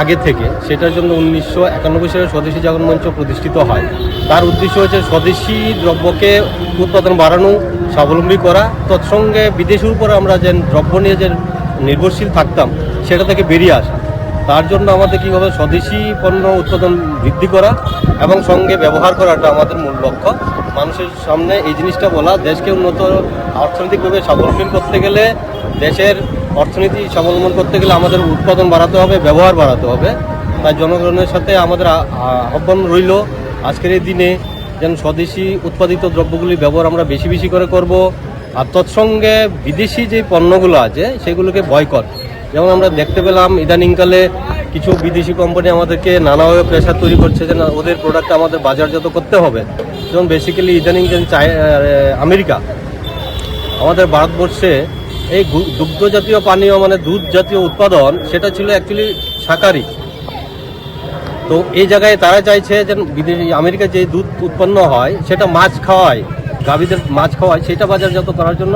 আগে থেকে, সেটার জন্য উনিশশো একানব্বই সালে স্বদেশী জাগরণ মঞ্চ প্রতিষ্ঠিত হয়। তার উদ্দেশ্য হচ্ছে স্বদেশী দ্রব্যকে উৎপাদন বাড়ানো, স্বাবলম্বী করা। তৎসঙ্গে বিদেশের উপর আমরা যে দ্রব্য নিয়ে যে নির্ভরশীল থাকতাম, সেটা থেকে বেরিয়ে আসা। তার জন্য আমাদের কী হবে? স্বদেশী পণ্য উৎপাদন বৃদ্ধি করা এবং সঙ্গে ব্যবহার করাটা আমাদের মূল লক্ষ্য। মানুষের সামনে এই জিনিসটা বলা, দেশকে উন্নত অর্থনৈতিকভাবে স্বাবলম্বী করতে গেলে, দেশের অর্থনীতি স্বাবলম্বন করতে গেলে আমাদের উৎপাদন বাড়াতে হবে, ব্যবহার বাড়াতে হবে। তাই জনগণের সাথে আমাদের আহ্বান রইল, আজকের এই দিনে যেন স্বদেশি উৎপাদিত দ্রব্যগুলি ব্যবহার আমরা বেশি বেশি করে করব। আর তৎসঙ্গে বিদেশি যে পণ্যগুলো আছে, সেগুলোকে বয়কট যেমন আমরা দেখতে পেলাম, ইদানিংকালে কিছু বিদেশি কোম্পানি আমাদেরকে নানাভাবে প্রেশার তৈরি করছে যে ওদের প্রোডাক্ট আমাদের বাজারজাত করতে হবে। যেমন বেসিক্যালি ইদানিং যেমন আমেরিকা, আমাদের ভারতবর্ষে এই দুগ্ধ জাতীয় পানীয় মানে দুধ জাতীয় উৎপাদন, সেটা ছিল অ্যাকচুয়ালি শাকারি তো এই জায়গায় তারা চাইছে যে বিদেশি আমেরিকা যে দুধ উৎপন্ন হয়, সেটা মাছ খাওয়ায়, গাভীদের মাছ খাওয়ায়, সেটা বাজারজাত করার জন্য।